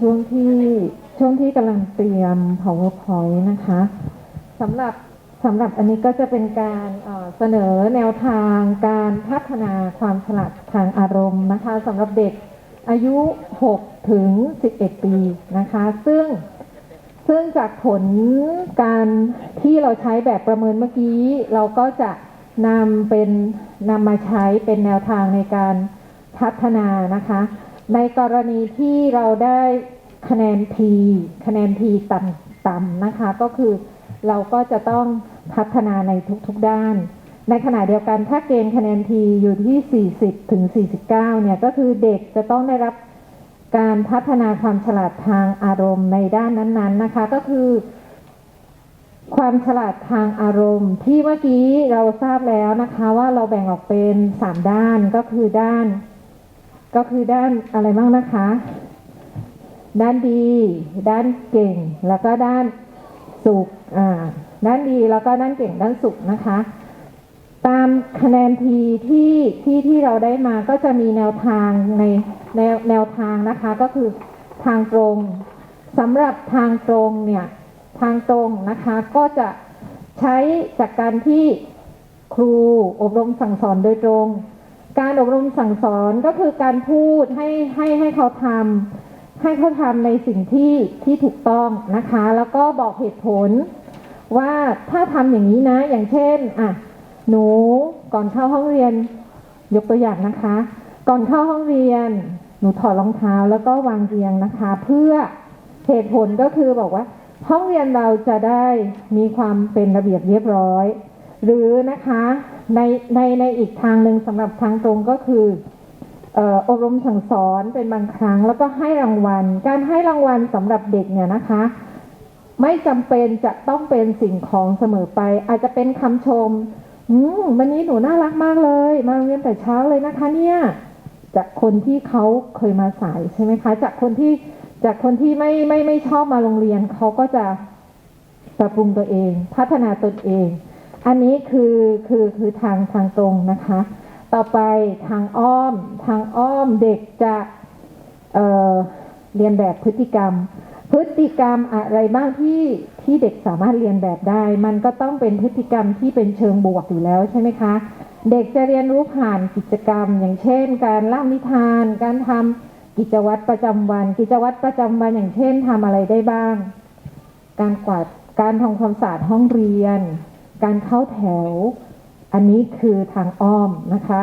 ช่วงที่ช่วงที่กำลังเตรียม powerpoint นะคะสำหรับสำหรับอันนี้ก็จะเป็นการเสนอแนวทางการพัฒนาความฉลาดทางอารมณ์นะคะสำหรับเด็กอายุ 6 ถึง 11 ปีนะคะ ซึ่งซึ่งจากผลการที่เราใช้แบบประเมินเมื่อกี้ เราก็จะนำเป็นนำมาใช้เป็นแนวทางในการพัฒนานะคะ ในกรณีที่เราได้คะแนน P คะแนน P ต่ำต่ำนะคะ ก็คือเราก็จะต้องพัฒนาในทุกๆด้าน ในขณะเดียวกันถ้าเกณฑ์คะแนน P อยู่ที่ 40 ถึง 49 เนี่ย ก็คือเด็กจะต้องได้รับการพัฒนาความฉลาดทางอารมณ์ในด้านนั้นๆนะคะ ก็คือ ความฉลาดทางอารมณ์ ที่เมื่อกี้เราทราบแล้วนะคะว่าเราแบ่งออกเป็นสามด้านก็คือด้าน ก็คือด้านอะไรบ้างนะคะ ด้านดี ด้านเก่ง แล้วก็ด้านสุขอ่าด้านดีแล้วก็ด้านเก่งด้านสุขนะคะ ตามคะแนนทีที่ที่ที่เราได้มาก็จะมีแนวทางในแนวแนวทางนะคะก็คือทางตรงสำหรับทางตรงเนี่ยทางตรงนะคะก็จะใช้จากการที่ครูอบรมสั่งสอนโดยตรง การอบรมสั่งสอนก็คือการพูดให้ให้ให้เขาทำให้เขาทำในสิ่งที่ที่ถูกต้องนะคะ แล้วก็บอกเหตุผลว่าถ้าทำอย่างนี้นะ อย่างเช่นอะหนูก่อนเข้าห้องเรียน ยกตัวอย่างนะคะ ก่อนเข้าห้องเรียน หนูถอดรองเท้าแล้วก็วางเรียงนะคะ เพื่อเหตุผลก็คือบอกว่า ห้องเรียนเราจะได้มีความเป็นระเบียบเรียบร้อย หรือนะคะในในในอีกทางหนึ่งสำหรับทางตรงก็คืออบรมสั่งสอนเป็นบางครั้งแล้วก็ให้รางวัล การให้รางวัลสำหรับเด็กเนี่ยนะคะ ไม่จำเป็นจะต้องเป็นสิ่งของเสมอไป อาจจะเป็นคำชมอืมวันนี้หนูน่ารักมากเลย มาเรียนแต่เช้าเลยนะคะ เนี่ยจากคนที่เขาเคยมาสายใช่ไหมคะ จากคนที่จากคนที่ไม่ไม่ไม่ชอบมาโรงเรียนเขาก็จะปรับปรุงตัวเอง พัฒนาตนเอง อันนี้คือคือคือทางทางตรงนะคะ ต่อไปทางอ้อมทางอ้อมเด็กจะเเรียนแบบพฤติกรรม พฤติกรรมอะไรบ้างที่ที่เด็กสามารถเรียนแบบได้ มันก็ต้องเป็นพฤติกรรมที่เป็นเชิงบวกอยู่แล้วใช่ไหมคะ เด็กจะเรียนรู้ผ่านกิจกรรม อย่างเช่น การเล่านิทาน การทำกิจวัตรประจำวัน กิจวัตรประจำวันอย่างเช่นทำอะไรได้บ้าง การกวาดการทำความสะอาดห้องเรียน การเข้าแถว อันนี้คือทางอ้อมนะคะ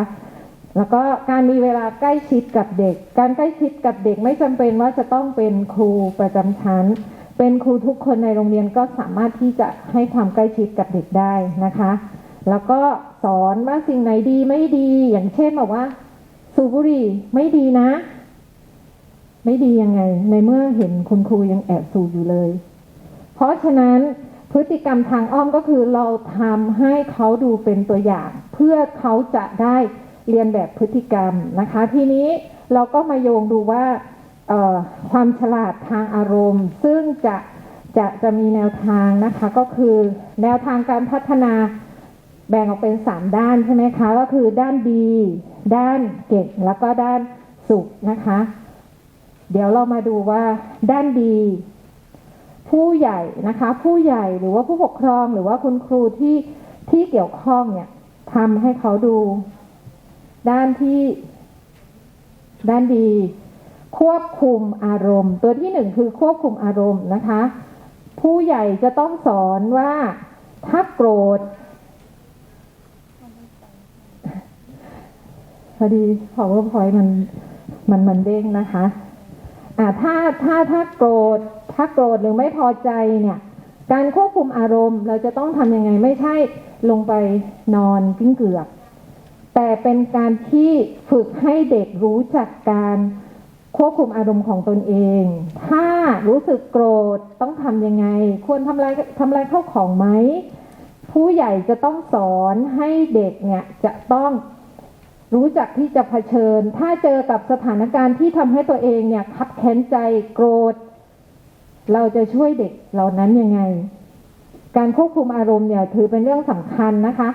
แล้วก็การมีเวลาใกล้ชิดกับเด็ก การใกล้ชิดกับเด็กไม่จำเป็นว่าจะต้องเป็นครูประจำชั้น เป็นครูทุกคนในโรงเรียนก็สามารถที่จะให้ความใกล้ชิดกับเด็กได้นะคะ แล้วก็สอนว่าสิ่งไหนดีไม่ดี อย่างเช่นบอกว่า สูบบุหรี่ไม่ดีนะ ไม่ดียังไง ในเมื่อเห็นคุณครูยังแอบสูบอยู่เลย เพราะฉะนั้น พฤติกรรมทางอ้อมก็คือเราทำให้เขาดูเป็นตัวอย่าง เพื่อเขาจะได้เรียนแบบพฤติกรรมนะคะ ทีนี้เราก็มาโยงดูว่าความฉลาดทางอารมณ์ ซึ่งจะจะจะมีแนวทางนะคะก็คือแนวทางการพัฒนาแบ่งออกเป็นสามด้านใช่ไหมคะก็คือด้านดี ด้านเก่งแล้วก็ด้านสุขนะคะ เดี๋ยวเรามาดูว่าด้านดี ผู้ใหญ่นะคะ ผู้ใหญ่หรือว่าผู้ปกครองหรือว่าคุณครูที่ที่เกี่ยวข้องเนี่ยทำให้เขาดู ด้านที่ ด้านดี ควบคุมอารมณ์ ตัวที่หนึ่งคือควบคุมอารมณ์นะคะ ผู้ใหญ่จะต้องสอนว่าถ้าโกรธพอดี powerpoint มันมันมันเด้งนะคะ อ่าถ้าถ้าถ้าโกรธ ถ้าโกรธหรือไม่พอใจเนี่ยการควบคุมอารมณ์ เราจะต้องทำยังไงไม่ใช่ลงไปนอนกิ้งเกือก แต่เป็นการที่ฝึกให้เด็กรู้จักการควบคุมอารมณ์ของตนเอง ถ้ารู้สึกโกรธต้องทำยังไง ควรทำอะไรทำอะไรเข้าของไหม ผู้ใหญ่จะต้องสอนให้เด็กเนี่ยจะต้องรู้จักที่จะเผชิญ ถ้าเจอกับสถานการณ์ที่ทำให้ตัวเองเนี่ยคับแค้นใจโกรธ เราจะช่วยเด็กเหล่านั้นยังไง การควบคุมอารมณ์เนี่ยถือเป็นเรื่องสำคัญนะคะ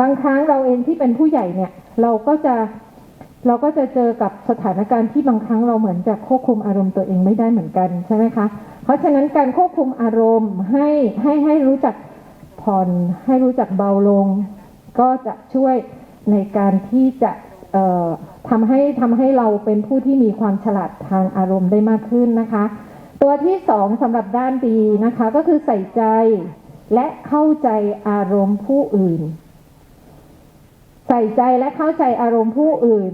บางครั้งเราเองที่เป็นผู้ใหญ่เนี่ยเราก็จะเราก็จะเจอกับสถานการณ์ที่บางครั้งเราเหมือนจะควบคุมอารมณ์ตัวเองไม่ได้เหมือนกันใช่ไหมคะ เพราะฉะนั้นการควบคุมอารมณ์ให้ให้ให้รู้จักผ่อนให้รู้จักเบาลง ก็จะช่วยในการที่จะทำให้ทำให้เราเป็นผู้ที่มีความฉลาดทางอารมณ์ได้มากขึ้นนะคะ ตัวที่สองสำหรับด้านดีนะคะก็คือใส่ใจและเข้าใจอารมณ์ผู้อื่น ใส่ใจและเข้าใจอารมณ์ผู้อื่น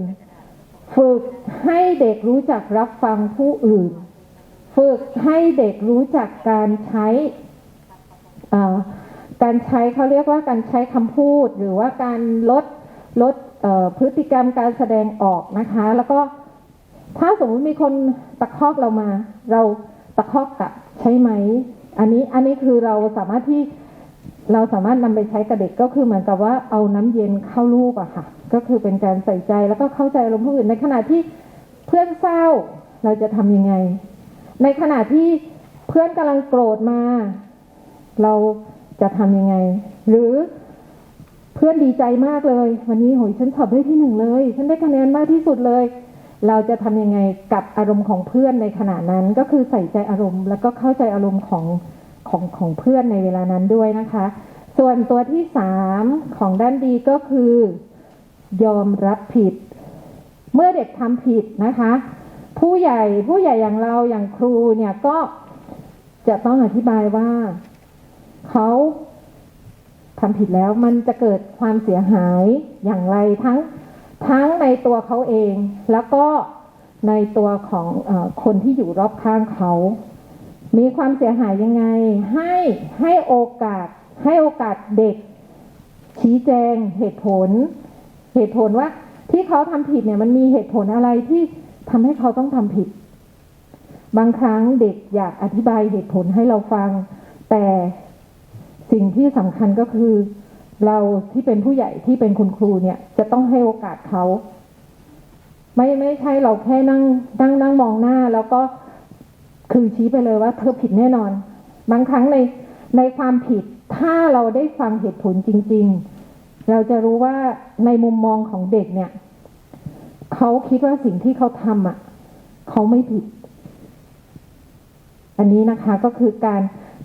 ฝึกให้เด็กรู้จักรับฟังผู้อื่น ฝึกให้เด็กรู้จักการใช้การใช้เขาเรียกว่าการใช้คำพูด หรือว่าการลดลดพฤติกรรมการแสดงออกนะคะ แล้วก็ถ้าสมมติมีคนตะคอกเรามา เรา ตะคอกกลับใช่ไหม อันนี้อันนี้คือเราสามารถที่เราสามารถนำไปใช้กับเด็กก็คือเหมือนกับว่าเอาน้ำเย็นเข้าลูกอะค่ะ ก็คือเป็นการใส่ใจแล้วก็เข้าใจอารมณ์ผู้อื่นในขณะที่เพื่อนเศร้าเราจะทำยังไง ในขณะที่เพื่อนกำลังโกรธมา เราจะทำยังไง หรือเพื่อนดีใจมากเลย วันนี้โหยฉันสอบได้ที่หนึ่งเลย ฉันได้คะแนนมากที่สุดเลย เราจะทำยังไงกับอารมณ์ของเพื่อนในขณะนั้นก็คือใส่ใจอารมณ์ แล้วก็เข้าใจอารมณ์ของของของเพื่อนในเวลานั้นด้วยนะคะ ส่วนตัวที่สามของด้านดีก็คือ ยอมรับผิด เมื่อเด็กทำผิดนะคะ ผู้ใหญ่ผู้ใหญ่อย่างเราอย่างครูเนี่ยก็จะต้องอธิบายว่าเขาทำผิดแล้วมันจะเกิดความเสียหายอย่างไรทั้ง ทั้งในตัวเขาเอง แล้วก็ในตัวของอคนที่อยู่รอบข้างเขา มีความเสียหายยังไง ให้ให้โอกาส ให้โอกาสเด็ก ชี้แจงเหตุผล เหตุผลว่าที่เขาทำผิดเนี่ยมันมีเหตุผลอะไรที่ทำให้เขาต้องทำผิด บางครั้งเด็กอยากอธิบายเหตุผลให้เราฟัง แต่สิ่งที่สำคัญก็คือ เราที่เป็นผู้ใหญ่ที่เป็นคุณครูเนี่ย จะต้องให้โอกาสเขาไม่ไม่ใช่เราแค่นั่งนั่งนั่งมองหน้า แล้วก็คือชี้ไปเลยว่า เธอผิดแน่นอน บางครั้งในในความผิดถ้าเราได้ฟังเหตุผลจริง ๆ เราจะรู้ว่าในมุมมองของเด็กเนี่ยเขาคิดว่าสิ่งที่เขาทำอะเขาไม่ผิด อันนี้นะคะก็คือการ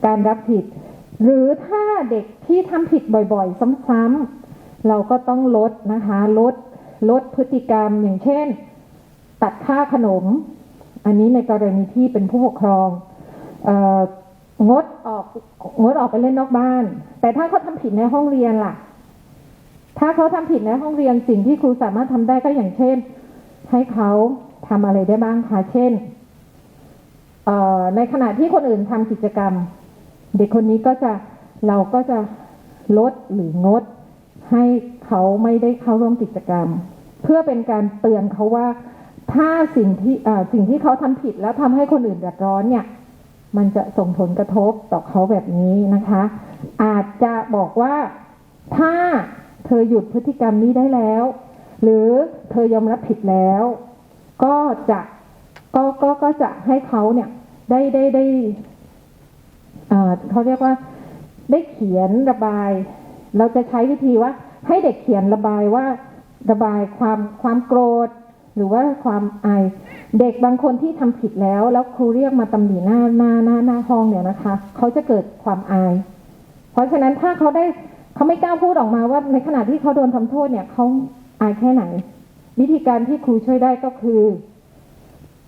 การรับผิด หรือถ้าเด็กที่ทำผิดบ่อยๆ ซ้ำๆเราก็ต้องลดนะคะ ลดลดพฤติกรรมอย่างเช่น ตัดค่าขนม อันนี้ในกรณีที่เป็นผู้ปกครองอองดออกงดออกไปเล่นนอกบ้าน แต่ถ้าเขาทำผิดในห้องเรียนล่ะ ถ้าเขาทำผิดในห้องเรียนสิ่งที่ครูสามารถทำได้ก็อย่างเช่น ให้เขาทำอะไรได้บ้างคะเช่นในขณะที่คนอื่นทำกิจกรรม เด็กคนนี้ก็จะเราก็จะลดหรืองด ให้เขาไม่ได้เข้าร่วมกิจกรรม เพื่อเป็นการเตือนเขาว่า ถ้าสิ่งที่สิ่งที่เขาทำผิดแล้วทำให้คนอื่นเดือดร้อนเนี่ย มันจะส่งผลกระทบต่อเขาแบบนี้นะคะ อาจจะบอกว่าถ้าเธอหยุดพฤติกรรมนี้ได้แล้ว หรือเธอยอมรับผิดแล้ว ก็จะก็ก็ก็จะให้เขาเนี่ยได้ได้ได้ เขาเรียกว่าได้เขียนระบาย เราจะใช้วิธีว่า ให้เด็กเขียนระบายว่าระบายความความโกรธ หรือว่าความอายเด็กบางคนที่ทำผิดแล้ว แล้วครูเรียกมาตำหนิหน้าหน้าหน้าหน้าห้องเนี่ยนะคะเขาจะเกิดความอาย เพราะฉะนั้นถ้าเขาได้เขาไม่กล้าพูดออกมาว่า ในขณะที่เขาโดนทำโทษเนี่ยเขาอายแค่ไหน วิธีการที่ครูช่วยได้ก็คือ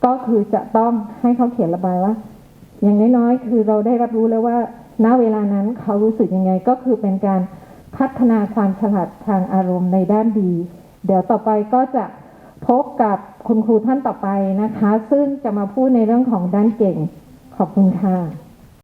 ก็คือจะต้องให้เขาเขียนระบายว่า อย่างน้อยๆ คือเราได้รับรู้แล้วว่า ณ เวลานั้นเขารู้สึกยังไง ก็คือเป็นการพัฒนาความฉลาดทางอารมณ์ในด้านดี เดี๋ยวต่อไปก็จะพบกับคุณครูท่านต่อไปนะคะ ซึ่งจะมาพูดในเรื่องของด้านเก่ง ขอบคุณค่ะ